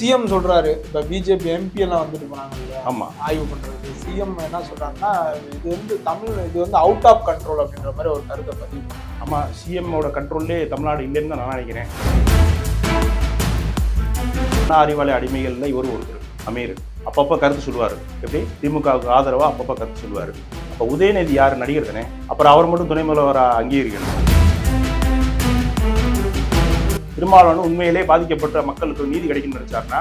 CM சொல்றாரு. இப்ப BJP MP எல்லாம் வந்துட்டு போனாங்க இல்லையா ஆமா. ஆய்வு பண்றது. சிஎம் என்ன சொல்றாருன்னா இது வந்து தமிழ் இது வந்து அவுட் ஆஃப் கண்ட்ரோல் அப்படின்ற மாதிரி ஒரு கருத்தை பதிவு பண்ணாரு. ஆமா சிஎம்மோட கண்ட்ரோல்லே தமிழ்நாடு இல்லைன்னு தான் நான் நினைக்கிறேன். அறிவாலய அடிமைகள்ல இவர் ஒருத்தர் அமீர். அப்பப்போ கருத்து சொல்லுவார். எப்படி? திமுகவுக்கு ஆதரவா அப்பப்போ கருத்து சொல்லுவார். அப்போ உதயநிதி யார்? நடிகர் தானே. அப்புறம் அவர் மட்டும் துணை முதல்வராக அங்கீகரிக்கணும். திருமாவளவன் உண்மையிலே பாதிக்கப்பட்ட மக்களுக்கு நீதி கிடைக்கும்னு நினைச்சாருன்னா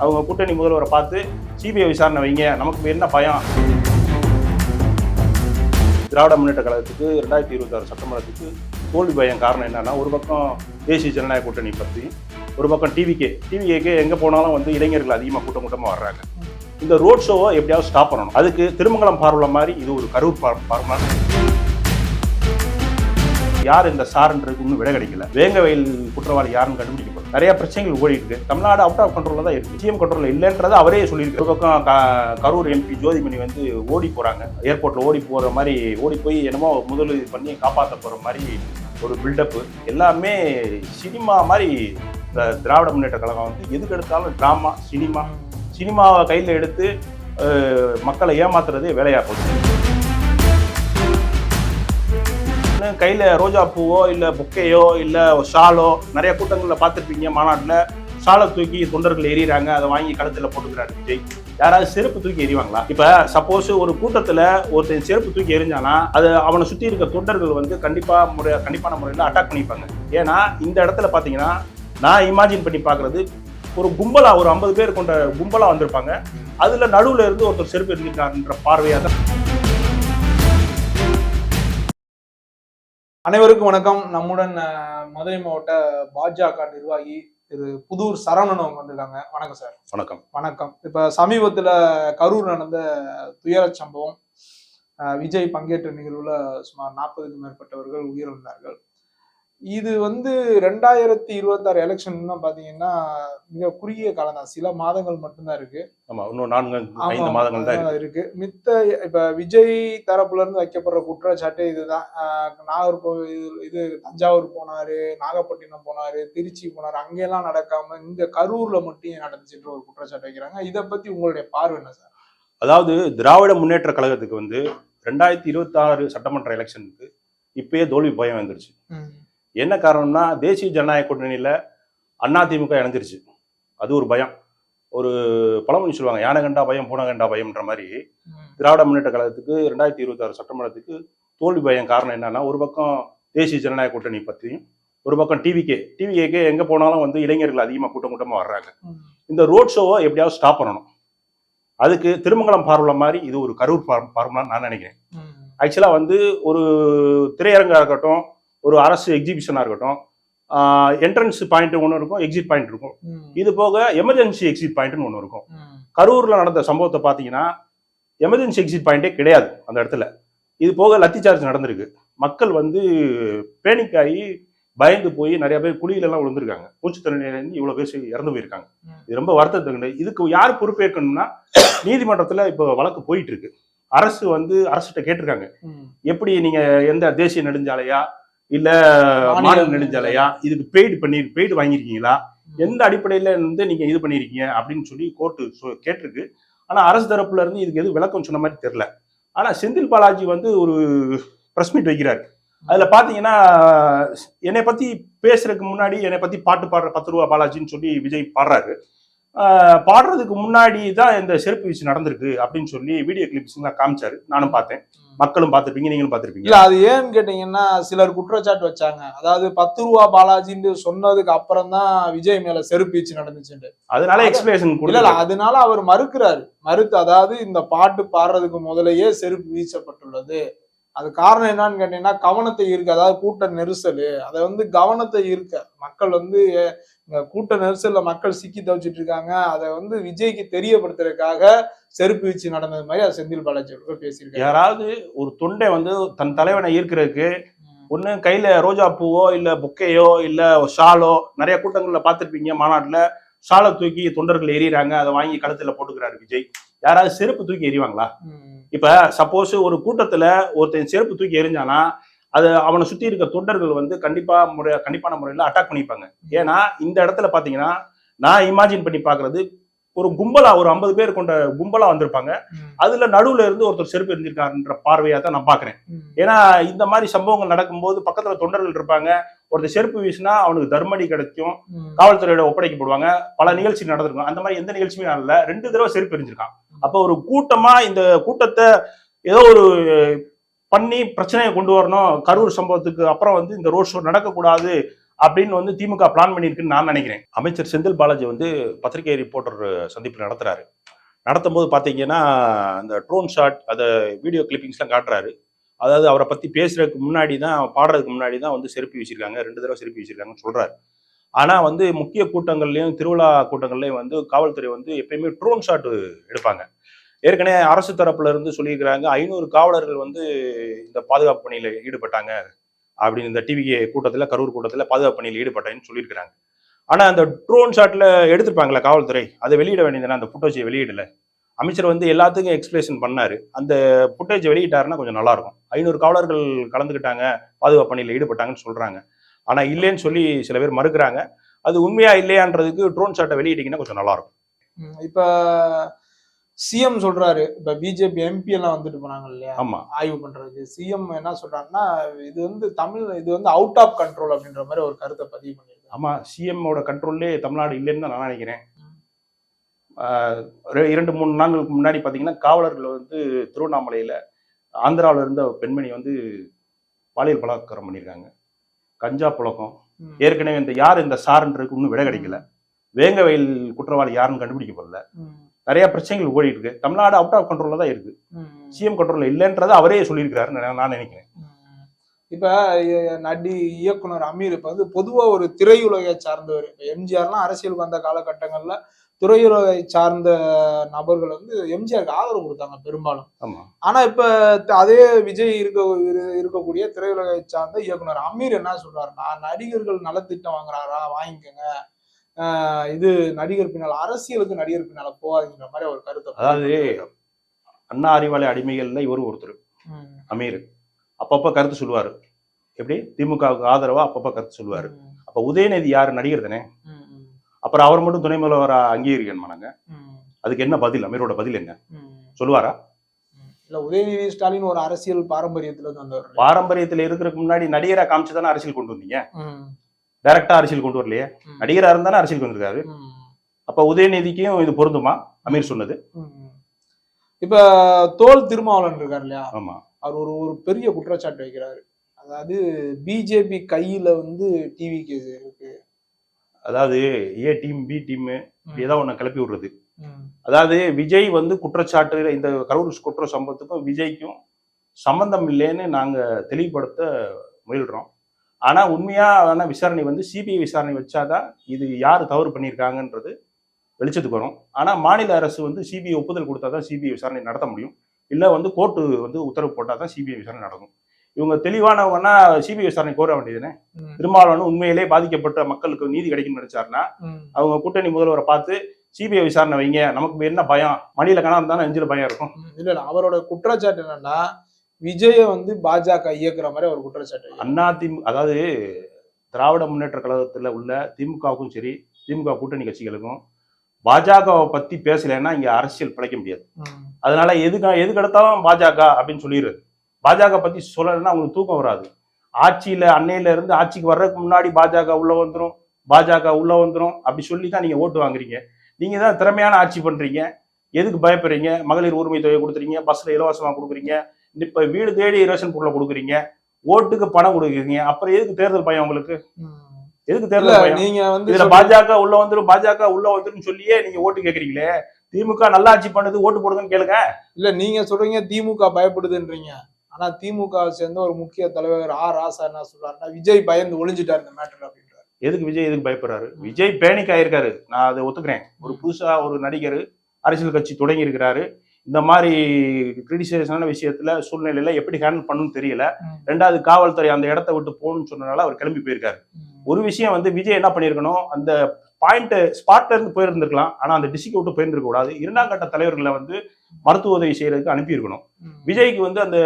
அவங்க கூட்டணி முதல்வரை பார்த்து சிபிஐ விசாரணை வைங்க நமக்கு என்ன பயம்? திராவிட முன்னேற்ற கழகத்துக்கு ரெண்டாயிரத்தி இருபத்தாறு சட்டமன்றத்துக்கு தோல்வி பயம் காரணம் என்னன்னா ஒரு பக்கம் தேசிய ஜனநாயக கூட்டணி பற்றி ஒரு பக்கம் டிவிகே டிவிகேக்கு எங்கே போனாலும் வந்து இளைஞர்கள் அதிகமாக கூட்டம் கூட்டமாக வர்றாங்க. இந்த ரோட் ஷோவை எப்படியாவது ஸ்டாப் பண்ணணும். அதுக்கு திருமங்கலம் பார்வல மாதிரி இது ஒரு கரூர் பார் யார் இந்த சார்ன்றது இன்னும் விட கிடைக்கல. வேங்க வயல் குற்றவாளி யாருன்னு கண்டுபிடிக்கப்படும். நிறைய பிரச்சனைகள் ஓடிட்டு இருக்கு. தமிழ்நாடு அவுட் ஆஃப் கண்ட்ரோல் தான் இருக்கு. சிஎம் கண்ட்ரோல் இல்லைன்றதை அவரே சொல்லியிருக்கு ஒரு பக்கம் கரூர் எம்பி ஜோதிமணி வந்து ஓடி போறாங்க. ஏர்போர்ட்ல ஓடி போற மாதிரி ஓடி போய் என்னமோ முதலுதவி பண்ணி காப்பாற்ற போற மாதிரி ஒரு பில்டப்பு எல்லாமே சினிமா மாதிரி திராவிட முன்னேற்ற கழகம் வந்து எதுக்கு எடுத்தாலும் ட்ராமா சினிமா சினிமாவை கையில் எடுத்து மக்களை ஏமாத்துறதே வேலையாக போச்சு இன்னும் கையில் ரோஜா பூவோ இல்லை பொக்கையோ இல்லை ஒரு ஷாலோ நிறைய கூட்டங்களில் பார்த்துருப்பீங்க மாநாட்டில். ஷாலை தூக்கி தொண்டர்கள் எறிகிறாங்க அதை வாங்கி கழுத்தில் போட்டுக்கிறாரு விஜய். யாராவது செருப்பு தூக்கி எறிவாங்களா? இப்போ சப்போஸ் ஒரு கூட்டத்தில் ஒருத்தன் செருப்பு தூக்கி எறிஞ்சானா அது அவனை சுற்றி இருக்க தொண்டர்கள் வந்து கண்டிப்பாக முறை கண்டிப்பான முறையில் அட்டாக் பண்ணிப்பாங்க. ஏன்னா இந்த இடத்துல பார்த்தீங்கன்னா நான் இமேஜின் பண்ணி பார்க்குறது ஒரு கும்பலா ஒரு ஐம்பது பேர் கொண்ட கும்பலா வந்திருப்பாங்க. அதுல நடுவுல இருந்து ஒருத்தர் செருப்பு எறிஞ்சிருக்காருன்ற பார்வையாக தான் அனைவருக்கும் வணக்கம். நம்முடன் மதுரை மாவட்ட பாஜக நிர்வாகி திரு புதூர் சரவணன் அவங்க வந்திருக்காங்க. வணக்கம் சார். வணக்கம். வணக்கம். இப்ப சமீபத்துல கரூர் நடந்த துயரச் சம்பவம் விஜய் பங்கேற்ற நிகழ்வுல சுமார் நாற்பதுக்கும் மேற்பட்டவர்கள் உயிரிழந்தார்கள். இது வந்து ரெண்டாயிரத்தி இருபத்தாறு எலெக்ஷன் பாத்தீங்கன்னா மிக குறுகிய காலம் தான். சில மாதங்கள் மட்டும்தான் இருக்கு. ஆமா இன்னும் நான்கு ஐந்து மாதங்கள் தான் இருக்கு. மித்த இப்ப விஜய் தரப்புல இருந்து வைக்கப்படுற குற்றச்சாட்டு இதுதான். நாகர்கோவில் இது தஞ்சாவூர் போனாரு நாகப்பட்டினம் போனாரு திருச்சி போனாரு அங்கெல்லாம் நடக்காம இங்க கரூர்ல மட்டும் நடந்துச்சுன்ற ஒரு குற்றச்சாட்டு வைக்கிறாங்க. இத பத்தி உங்களுடைய பார்வை என்ன சார்? அதாவது திராவிட முன்னேற்ற கழகத்துக்கு வந்து ரெண்டாயிரத்தி இருபத்தி ஆறு சட்டமன்ற எலெக்ஷனுக்கு இப்பயே தோல்வி பயம் வந்துருச்சு என்ன காரணம்னா தேசிய ஜனநாயக கூட்டணியில அதிமுக இணைஞ்சிருச்சு. அது ஒரு பயம். ஒரு பழமொழி சொல்லுவாங்க யானை கண்டா பயம் பூனை கண்டா பயம்ன்ற மாதிரி. திராவிட முன்னேற்ற கழகத்துக்கு ரெண்டாயிரத்தி இருபத்தி ஆறு சட்டமன்றத்துக்கு தோல்வி பயம் காரணம் என்னன்னா ஒரு பக்கம் தேசிய ஜனநாயக கூட்டணி பற்றியும் ஒரு பக்கம் டிவிகே டிவிகேக்கு எங்க போனாலும் வந்து இளைஞர்கள் அதிகமாக கூட்டம் கூட்டமாக வர்றாங்க. இந்த ரோட் ஷோவை எப்படியாவது ஸ்டாப் பண்ணணும். அதுக்கு திருமங்கலம் பார்வல மாதிரி இது ஒரு கரூர் பார் பார்வலான்னு நான் நினைக்கிறேன். ஆக்சுவலாக வந்து ஒரு திரையரங்கா இருக்கட்டும் ஒரு அரசு எக்ஸிபிஷனாக இருக்கட்டும் என்ட்ரன்ஸ் பாயிண்ட் ஒன்று இருக்கும் எக்ஸிட் பாயிண்ட் இருக்கும். இது போக எமர்ஜென்சி எக்ஸிட் பாயிண்ட்னு ஒன்று இருக்கும். கரூரில் நடந்த சம்பவத்தை பார்த்தீங்கன்னா எமர்ஜென்சி எக்ஸிட் பாயிண்டே கிடையாது அந்த இடத்துல. இது போக லத்தி சார்ஜ் நடந்திருக்கு. மக்கள் வந்து பேனிக் ஆகி பயந்து போய் நிறைய பேர் குழியிலலாம் விழுந்திருக்காங்க. மூச்சு தண்ணீர்லேருந்து இவ்வளோ பேர் இறந்து போயிருக்காங்க. இது ரொம்ப வருத்தத்துக்கு இதுக்கு யார் பொறுப்பேற்கணும்னா நீதிமன்றத்தில் இப்போ வழக்கு போயிட்டு இருக்கு. அரசு வந்து அரசுகிட்ட கேட்டிருக்காங்க. எப்படி நீங்க எந்த தேசிய நெடுஞ்சாலையா இல்ல மாநில நெடுஞ்சாலையா? இதுக்கு பெய்டு பண்ணி பெய்டு வாங்கியிருக்கீங்களா? எந்த அடிப்படையில வந்து நீங்க இது பண்ணிருக்கீங்க அப்படின்னு சொல்லி கோர்ட்டு கேட்டிருக்கு. ஆனா அரசு தரப்புல இருந்து இதுக்கு எதுவும் விளக்கம் சொன்ன மாதிரி தெரியல. ஆனா செந்தில் பாலாஜி வந்து ஒரு பிரஸ் மீட் வைக்கிறாரு. அதுல பாத்தீங்கன்னா என்னை பத்தி பேசுறதுக்கு முன்னாடி என்னை பத்தி பாட்டு பாடுற பத்து ரூபா பாலாஜின்னு சொல்லி விஜய் பாடுறாரு. பாடுறதுக்கு முன்னாடி தான் இந்த செருப்பு வீச்சு நடந்திருக்கு அப்படின்னு சொல்லி வீடியோ கிளிப்ஸ்லாம் காமிச்சாரு. நானும் பார்த்தேன். மக்களும் பார்த்திருப்பீங்க நீங்களும் பார்த்திருப்பீங்க. இல்ல அது ஏன்னு கேட்டீங்கன்னா சிலர் குற்றச்சாட்டு வச்சாங்க. அதாவது பத்து ரூபா பாலாஜின்னு சொன்னதுக்கு அப்புறம் தான் விஜய் மேல செருப்பீச்சு நடந்துச்சுட்டு அதனால அது- எக்ஸ்பிளேஷன் கொடுக்கல. அதனால அவர் மறுக்கிறாரு. மறுத்து அதாவது இந்த பாட்டு பாடுறதுக்கு முதலையே செருப்பு வீசப்பட்டுள்ளது. அது காரணம் என்னன்னு கேட்டீங்கன்னா கவனத்தை ஈர்க்க அதாவது கூட்ட நெரிசல். அதை வந்து கவனத்தை ஈர்க்க. மக்கள் வந்து இந்த கூட்ட நெரிசல்ல மக்கள் சிக்கி தவிச்சிட்டு இருக்காங்க. அதை வந்து விஜய்க்கு தெரியப்படுத்துறதுக்காக செருப்பு வீச்சு நடந்தது மாதிரி அது செந்தில் பாலாஜி அவர்கள் பேசியிருக்காரு. யாராவது ஒரு தொண்டை வந்து தன் தலைவனை ஈர்க்கிறதுக்கு ஒண்ணு கையில ரோஜா பூவோ இல்ல பொக்கையோ இல்ல ஷாலோ நிறைய கூட்டங்கள்ல பார்த்திருப்பீங்க மாநாட்டுல. ஷாலை தூக்கி தொண்டர்கள் எறிகிறாங்க அதை வாங்கி கழுத்துல போட்டுக்கிறாரு விஜய். யாராவது செருப்பு தூக்கி எறிவாங்களா. இப்ப சப்போஸ் ஒரு கூட்டத்துல ஒருத்தன் செருப்பு தூக்கி எறிஞ்சானா அது அவனை சுத்தி இருக்க தொண்டர்கள் வந்து கண்டிப்பா முறை கண்டிப்பான முறையில அட்டாக் பண்ணிப்பாங்க. ஏன்னா இந்த இடத்துல பாத்தீங்கன்னா நான் இமேஜின் பண்ணி பாக்குறது ஒரு கும்பலா ஒரு ஐம்பது பேர் கொண்ட கும்பலா வந்திருப்பாங்க. அதுல நடுவுல இருந்து ஒருத்தர் செருப்பு எரிஞ்சிருக்காருன்ற பார்வையா தான் நான் பாக்குறேன். ஏன்னா இந்த மாதிரி சம்பவங்கள் நடக்கும்போது பக்கத்துல தொண்டர்கள் இருப்பாங்க. ஒருத்தர் செருப்பு வீசினா அவனுக்கு தர்மடி கிடைக்கும். காவல்துறையோட ஒப்படைக்கப்படுவாங்க பல நிகழ்ச்சி நடந்திருக்கும். அந்த மாதிரி எந்த நிகழ்ச்சியுமே நடக்கல. ரெண்டு தடவை செருப்பு எரிஞ்சிருக்கான். அப்போ ஒரு கூட்டமா இந்த கூட்டத்தை ஏதோ ஒரு பண்ணி பிரச்சனையை கொண்டு வரணும். கரூர் சம்பவத்துக்கு அப்புறம் வந்து இந்த ரோட் ஷோ நடக்கக்கூடாது அப்படின்னு வந்து திமுக பிளான் பண்ணியிருக்குன்னு நான் நினைக்கிறேன். அமைச்சர் செந்தில் பாலாஜி வந்து பத்திரிகை ரிப்போர்ட்டர் சந்திப்பு நடத்துறாரு. நடத்தும் போது பார்த்தீங்கன்னா அந்த ட்ரோன் ஷாட் அதை வீடியோ கிளிப்பிங்ஸ்லாம் காட்டுறாரு. அதாவது அவரை பற்றி பேசுறதுக்கு முன்னாடி தான் பாடுறதுக்கு முன்னாடி தான் வந்து செருப்பி வச்சிருக்காங்க. ரெண்டு தடவை செருப்பி வச்சிருக்காங்கன்னு சொல்கிறாரு ஆனால் வந்து முக்கிய கூட்டங்கள்லையும் திருவிழா கூட்டங்கள்லையும் வந்து காவல்துறை வந்து எப்பயுமே ட்ரோன் ஷாட் எடுப்பாங்க. ஏற்கனவே அரசு தரப்புல இருந்து சொல்லியிருக்கிறாங்க ஐநூறு காவலர்கள் வந்து இந்த பாதுகாப்பு பணியில ஈடுபட்டாங்க அப்படின்னு இந்த டிவிகே கூட்டத்தில் கரூர் கூட்டத்தில் பாதுகாப்பு பணியில் ஈடுபட்டேன்னு சொல்லியிருக்கிறாங்க. ஆனால் அந்த ட்ரோன் ஷாட்டில் எடுத்திருப்பாங்களா காவல்துறை அதை வெளியிட வேண்டியதுனா அந்த ஃபுட்டேஜை வெளியிடல. அமைச்சர் வந்து எல்லாத்துக்கும் எக்ஸ்பிளேஷன் பண்ணார். அந்த ஃபுட்டேஜ் வெளியிட்டாருன்னா கொஞ்சம் நல்லாயிருக்கும். ஐநூறு காவலர்கள் கலந்துக்கிட்டாங்க பாதுகாப்பு பணியில் ஈடுபட்டாங்கன்னு சொல்கிறாங்க ஆனால் இல்லைன்னு சொல்லி சில பேர் மறுக்கிறாங்க. அது உண்மையா இல்லையான்றதுக்கு ட்ரோன் ஷாட்டை வெளியிட்டீங்கன்னா கொஞ்சம் நல்லாயிருக்கும். இப்போ சிஎம் சொல்றாரு. இப்ப பிஜேபி எம்பி எல்லாம் வந்துட்டு போனாங்க இல்லையா? ஆமா. ஆய்வு பண்றதுக்கு சிஎம் என்ன சொல்றாருன்னா இது வந்து தமிழ் இது வந்து அவுட் ஆஃப் கண்ட்ரோல் அப்படின்ற மாதிரி ஒரு கருத்தை பதிவு பண்ணியிருக்காங்க ஆமா சிஎம்மோட கண்ட்ரோல்லே தமிழ்நாடு இல்லைன்னு தான் நான் நினைக்கிறேன். இரண்டு மூணு நாட்களுக்கு முன்னாடி பாத்தீங்கன்னா காவலர்கள் வந்து திருவண்ணாமலையில ஆந்திராவில் இருந்த பெண்மணி வந்து பாலியல் பலாத்காரம் பண்ணியிருக்காங்க. கஞ்சா புழக்கம். ஏற்கனவே இந்த யார் இந்த சாருன்றதுக்கு இன்னும் விட கிடைக்கல. வேங்க வயல் குற்றவாளி யாருன்னு கண்டுபிடிக்கப்படல. நிறைய பிரச்சனைகள் ஓடிட்டு இருக்கு தமிழ்நாடு அவுட் ஆஃப் கண்ட்ரோல்ல தான் இருக்கு. சிஎம் கண்ட்ரோல்ல இல்லைன்றதை அவரே சொல்லியிருக்காரு நான் நான் நினைக்கிறேன். இப்ப நடி இயக்குனர் அமீர் இப்ப வந்து பொதுவா ஒரு திரையுலகை சார்ந்தவர். இப்ப எம்ஜிஆர்லாம் அரசியலுக்கு வந்த காலகட்டங்கள்ல திரையுலகை சார்ந்த நபர்கள் வந்து எம்ஜிஆருக்கு ஆதரவு கொடுத்தாங்க பெரும்பாலும். ஆனா இப்ப அதே விஜய் இருக்க இரு- இருக்கக்கூடிய திரையுலகை சார்ந்த இயக்குனர் அமீர் என்ன சொல்றாருன்னா நடிகர்கள் நலத்திட்டம் வாங்குறாரா வாங்கிக்கோங்க. இது நடிகர் பின்னால் அரசியலுக்கு நடிகர் பின்னால போகாதீங்கிற மாதிரி ஒரு கருத்தை அதாவது அண்ணா அறிவாலய அடிமைகள்ல இவரும் ஒருத்தர். அமீர் அப்பப்ப கருத்து சொல்லுவாரு எப்படி திமுகவுக்கு ஆதரவா அப்பப்ப கருத்து சொல்லுவாரு. அப்ப உதயநிதி யாரு நடிகர் தானே. அப்புறம் அவர் மட்டும் துணை முதல்வரா அங்கீகரிக்கணுமா நாங்க. அதுக்கு என்ன பதில் அமீரோட பதில் என்ன. சொல்லுவாரா. இல்ல உதயநிதி ஸ்டாலின் ஒரு அரசியல் பாரம்பரியத்துல? பாரம்பரியத்துல இருக்கிறதுக்கு முன்னாடி நடிகரா காமிச்சு தானே அரசியல் கொண்டு வந்தீங்க. டைரக்டா அரசியல் கொண்டு வரலையே. ம். நடிகரா இருந்தானே அரசியல் வந்திருக்காரு. அப்ப உதயநிதிக்கும் இது பொருந்துமா? அமீர் சொன்னது. இப்ப தோல் திருமாவளவன் இருக்கார் இல்லையா? ஆமா. அவர் ஒரு ஒரு பெரிய குற்றச்சாட்டு வைக்கிறாரு. அதாவது பிஜேபி கையில வந்து டிவி கேஸ் இருக்கு. அதாவது ஏ டீம் பி டீம் ஏதாவது ஒண்ணு கிளப்பி விடுறது. அதாவது விஜய் வந்து குற்றச்சாட்டு இந்த கரூர் குற்ற சம்பவத்துக்கும் விஜய்க்கும் சம்பந்தம் இல்லைன்னு நாங்க தெளிவுபடுத்த முயல்றோம். ஆனா உண்மையான விசாரணை வந்து சிபிஐ விசாரணை வச்சாதான் இது யார் தவறு பண்ணியிருக்காங்கன்றது வெளிச்சத்துக்கு வரும். ஆனா மாநில அரசு வந்து சிபிஐ ஒப்புதல் கொடுத்தாதான் சிபிஐ விசாரணை நடத்த முடியும். இல்ல வந்து கோர்ட்டு வந்து உத்தரவு போட்டாதான் சிபிஐ விசாரணை நடக்கும். இவங்க தெளிவானவங்கன்னா சிபிஐ விசாரணை கோர வேண்டியதுனே. திருமாவளவன் உண்மையிலே பாதிக்கப்பட்ட மக்களுக்கு நீதி கிடைக்கும்னு நினைச்சாருன்னா. அவங்க கூட்டணி முதல்வரை பார்த்து சிபிஐ விசாரணை வைங்க. நமக்கு என்ன பயம்? மணியில கணம் தானே நெஞ்சில பயம் இருக்கும். இல்ல இல்ல. அவரோட குற்றச்சாட்டு என்னன்னா விஜய வந்து பாஜக இயக்குற மாதிரி ஒரு குற்றச்சாட்டு. அண்ணா திமு அதாவது திராவிட முன்னேற்ற கழகத்துல உள்ள திமுகவுக்கும் சரி திமுக கூட்டணி கட்சிகளுக்கும் பாஜகவை பத்தி பேசலைன்னா இங்க அரசியல் பிழைக்க முடியாது. அதனால எதுக்கு எதுக்கு எடுத்தாலும் பாஜக அப்படின்னு சொல்லிடுறது பாஜக பத்தி சொல்லலைன்னா அவங்களுக்கு தூக்கம் வராது. ஆட்சியில அன்னையில இருந்து ஆட்சிக்கு வர்றதுக்கு முன்னாடி பாஜக உள்ள வந்துரும் பாஜக உள்ள வந்துரும் அப்படி சொல்லி தான் நீங்க ஓட்டு வாங்குறீங்க. நீங்க தான் திறமையான ஆட்சி பண்றீங்க எதுக்கு பயப்படுறீங்க? மகளிர் உரிமை தொகை கொடுக்குறீங்க பஸ்ல இலவசமா கொடுக்குறீங்க இப்ப வீடு தேடி ரேஷன் பொருளை கொடுக்குறீங்க. ஓட்டுக்கு பணம் கொடுக்குறீங்க. அப்புறம் எதுக்கு தேர்தல் பயம் உங்களுக்கு. எதுக்கு தேர்தல் பயம்? நீங்க வந்து இதுல பாஜக உள்ள வந்துரும் பாஜக உள்ள வந்துரும் சொல்லியே நீங்க ஓட்டு கேக்குறீங்களே. திமுக நல்லா ஆட்சி பண்ணுது ஓட்டு போடுங்கன்னு கேளுங்க. இல்ல நீங்க சொல்றீங்க திமுக பயப்படுதுன்றீங்க. ஆனா திமுக சேர்ந்த ஒரு முக்கிய தலைவர் ஆ ராசா என்ன சொல்றாருன்னா விஜய் பயந்து ஒளிஞ்சிட்டார் இந்த மேட்டர் அப்படின்றாரு. எதுக்கு விஜய் எதுக்கு பயப்படுறாரு? விஜய் பேனிக் ஆயிருக்காரு நான் அதை ஒத்துக்கிறேன். ஒரு புதுசா ஒரு நடிகர் அரசியல் கட்சி தொடங்கி இருக்கிறாரு இந்த மாதிரி கிரிட்டிசைஸான விஷயத்துல சூழ்நிலையில எப்படி ஹேண்டில் பண்ணணும்னு தெரியல. ரெண்டாவது காவல்துறை அந்த இடத்த விட்டு போகணும்னு சொன்னனால அவர் கிளம்பி போயிருக்காரு. ஒரு விஷயம் வந்து விஜய் என்ன பண்ணியிருக்கணும் அந்த பாயிண்ட் ஸ்பாட்ல இருந்து போயிருந்திருக்கலாம் ஆனா அந்த டிஸ்ட்ரிக்ட் விட்டு போயிருந்திருக்க கூடாது இரண்டாம் கட்ட தலைவர்களை வந்து மருத்துவ உதவி செய்யறதுக்கு அனுப்பியிருக்கணும். விஜய்க்கு வந்து அந்த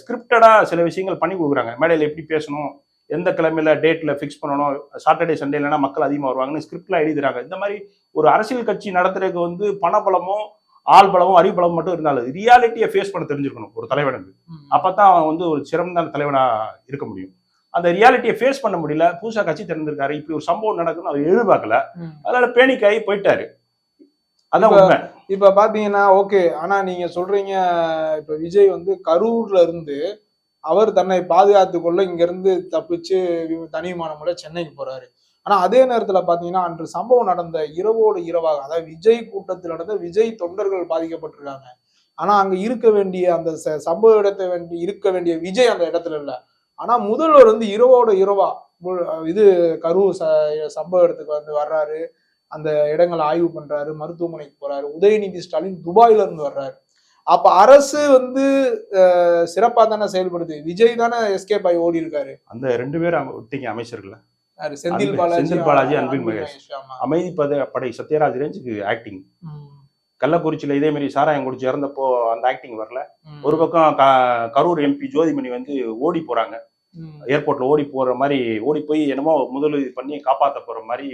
ஸ்கிரிப்டடா சில விஷயங்கள் பண்ணி கொடுக்குறாங்க மேடையில் எப்படி பேசணும் எந்த கிழமையில டேட்ல ஃபிக்ஸ் பண்ணணும் சாட்டர்டே சண்டே இல்லைன்னா மக்கள் அதிகமாக வருவாங்கன்னு ஸ்கிரிப்ட்லாம் எழுதுறாங்க இந்த மாதிரி ஒரு அரசியல் கட்சி நடத்துறதுக்கு வந்து பணபலமும் ஆள் பலமும் அறிபலமும் மட்டும் இருந்தாலும் ரியாலிட்டியை ஃபேஸ் பண்ண தெரிஞ்சிருக்கணும் ஒரு தலைவனுக்கு. அப்பதான் அவன் வந்து ஒரு சிறந்த தலைவனா இருக்க முடியும். அந்த ரியாலிட்டியை ஃபேஸ் பண்ண முடியல புதுசா கட்சி திறந்திருக்காரு இப்படி ஒரு சம்பவம் நடக்குன்னு அவர் எதிர்பார்க்கல. அதனால பேனிக்காயி போயிட்டாரு. அதான் இப்ப- உண்மை. இப்ப பாத்தீங்கன்னா ஓகே ஆனா நீங்க சொல்றீங்க இப்ப விஜய் வந்து கரூர்ல இருந்து அவர் தன்னை பாதுகாத்து கொள்ள இங்க இருந்து தப்பிச்சு தனி விமானமுறை சென்னைக்கு போறாரு. ஆனா அதே நேரத்துல பாத்தீங்கன்னா அன்று சம்பவம் நடந்த இரவோடு இரவாக அதாவது விஜய் கூட்டத்தில் நடந்த விஜய் தொண்டர்கள் பாதிக்கப்பட்டிருக்காங்க. ஆனா அங்க இருக்க வேண்டிய அந்த ச- சம்பவ இடத்தை வேண்டி இருக்க வேண்டிய விஜய் அந்த இடத்துல இல்ல. ஆனா முதல்வர் வந்து இரவோட இரவா இது கரூர் ச- சம்பவ இடத்துக்கு வந்து வர்றாரு. அந்த இடங்களை ஆய்வு பண்றாரு மருத்துவமனைக்கு போறாரு. உதயநிதி ஸ்டாலின் துபாயில இருந்து வர்றாரு. அப்ப அரசு வந்து சிறப்பா தானே செயல்படுது. விஜய் தானே எஸ்கேப் ஆகி ஓடி இருக்காரு அந்த ரெண்டு பேரும் அங்க விட்டீங்க செந்தில் பாலாஜி செந்தில் பாலாஜி, அன்பில் மகேஷ். அமைதி பத படை சத்யராஜ் ரேஞ்சுக்கு ஆக்டிங் கள்ளக்குறிச்சியில இதே மாதிரி சாராயம் குடிச்சு இறந்தப்போ அந்த ஆக்டிங் வரல. ஒரு பக்கம் கரூர் எம்பி ஜோதிமணி வந்து ஓடி போறாங்க. ஏர்போர்ட்ல ஓடி போற மாதிரி ஓடி போய் என்னமோ முதலுதவி பண்ணி காப்பாத்த போற மாதிரி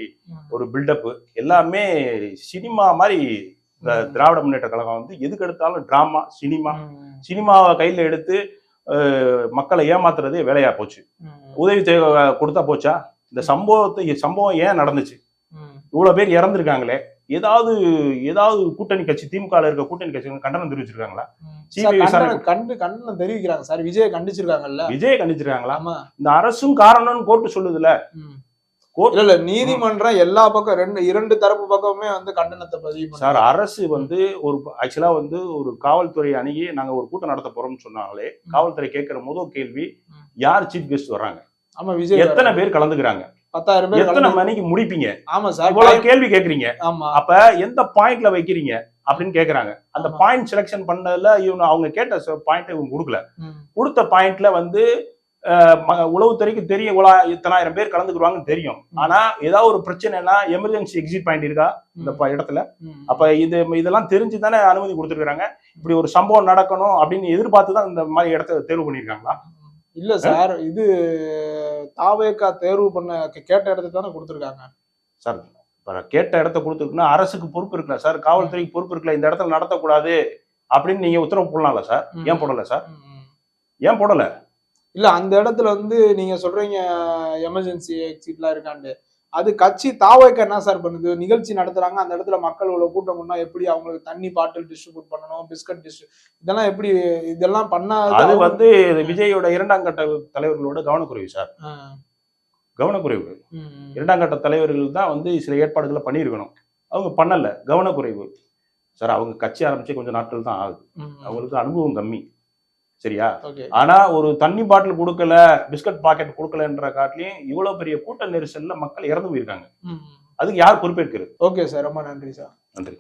ஒரு பில்டப் எல்லாமே சினிமா மாதிரி இந்த. திராவிட முன்னேற்ற கழகம் வந்து எதுக்கு எடுத்தாலும் டிராமா சினிமா. சினிமாவை கையில எடுத்து மக்களை ஏமாத்துறதே வேலையா போச்சு. உதவி தேவை கொடுத்தா போச்சா? இந்த சம்பவத்தை சம்பவம் ஏன் நடந்துச்சு? ம். இவ்வளவு பேர் இறந்திருக்காங்களே. ஏதாவது ஏதாவது கூட்டணி கட்சி திமுக இருக்க கூட்டணி கட்சி கண்டனம் தெரிவிச்சிருக்காங்களா? விசாரணை கண்டனம் கண்டு கண்டனம் தெரிவிக்கிறாங்க சார். விஜய் கண்டிச்சிருக்காங்கல்ல. விஜய் கண்டிச்சிருக்காங்களா? இந்த அரசும் காரணம்னு கோர்ட்டு சொல்லுதுல. இல்ல நீதிமன்றம் எல்லா பக்கம் ரெண்டு இரண்டு தரப்பு பக்கமுமே வந்து கண்டனத்தை பதிவு சார் அரசு வந்து ஒரு ஆக்சுவலா வந்து ஒரு காவல்துறை அணுகி நாங்க ஒரு கூட்டம் நடத்த போறோம்னு சொன்னாங்களே காவல்துறை கேட்கிற முதல் கேள்வி. யார் சீஃப் கெஸ்ட் வர்றாங்க? ஆமா விஜய் எத்தனை பேர் கலந்துக்கிறாங்க? பத்தாயிரம் பேர் எத்தனை மணிக்கு முடிப்பீங்க? ஆமா சார் இவ்வளவு கேள்வி கேக்குறீங்க. ஆமா. அப்ப எந்த பாயிண்ட்ல வைக்கிறீங்க அப்படின்னு கேக்குறாங்க. அந்த. பாயிண்ட் செலெக்ஷன் பண்ணதுல இவங்க அவங்க கேட்ட பாயிண்ட் இவங்க கொடுக்கல. கொடுத்த பாயிண்ட்ல வந்து உளவுத்துறைக்கு தெரியும் இவ்வளவு இத்தனாயிரம் பேர் கலந்துக்குருவாங்கன்னு தெரியும். ஆனா ஏதாவது ஒரு பிரச்சனைனா எமர்ஜென்சி எக்ஸிட் பாயிண்ட் இருக்கா? இந்த இடத்துல. அப்ப இது இதெல்லாம் தெரிஞ்சு தானே அனுமதி கொடுத்துருக்காங்க இப்படி ஒரு சம்பவம் நடக்கணும் அப்படின்னு எதிர்பார்த்து தான் இந்த மாதிரி இடத்த தேர்வு பண்ணிருக்காங்களா இல்ல சார் இது தாவேக்கா தேர்வு பண்ண கேட்ட இடத்துக்கு தானே கொடுத்துருக்காங்க. சார் கேட்ட இடத்த கொடுத்துருக்குன்னா அரசுக்கு பொறுப்பு இருக்குல்ல சார் காவல்துறைக்கு பொறுப்பு இருக்குல்ல இந்த இடத்துல நடத்தக்கூடாது அப்படின்னு நீங்க உத்தரவு போடலாம்ல சார். ஏன் போடல சார். ஏன் போடல? இல்ல அந்த இடத்துல வந்து நீங்க சொல்றீங்க எமர்ஜென்சி எக்ஸிட்லாம் இருக்காண்டு அது கட்சி தாவேக்கா என்ன சார் பண்ணுது? நிகழ்ச்சி நடத்துறாங்க. அந்த இடத்துல மக்கள் இவ்வளவு கூட்டம் கொண்டா எப்படி அவங்களுக்கு தண்ணி பாட்டில் டிஸ்ட்ரிபியூட் பண்ணணும்? பிஸ்கட் டிஸ்ட்ரி இதெல்லாம் எப்படி இதெல்லாம் பண்ணா அது வந்து விஜயோட இரண்டாம் கட்ட தலைவர்களோட கவனக்குறைவு சார். கவனக்குறைவு. இரண்டாம் கட்ட தலைவர்கள் தான் வந்து சில ஏற்பாடுகளை பண்ணியிருக்கணும். அவங்க பண்ணல. கவனக்குறைவு. சார் அவங்க கட்சி ஆரம்பிச்சு கொஞ்சம் நாட்கள் தான் ஆகுது. அவங்களுக்கு அனுபவம் கம்மி. சரியா? ஆனா ஒரு தண்ணி பாட்டில் கொடுக்கல பிஸ்கட் பாக்கெட் கொடுக்கலன்ற காட்டிலையும் இவ்வளவு பெரிய கூட்ட நெரிசல்ல மக்கள் இறந்து போயிருக்காங்க. அதுக்கு யார் பொறுப்பேற்கிறது? ஓகே சார் ரொம்ப நன்றி சார் நன்றி.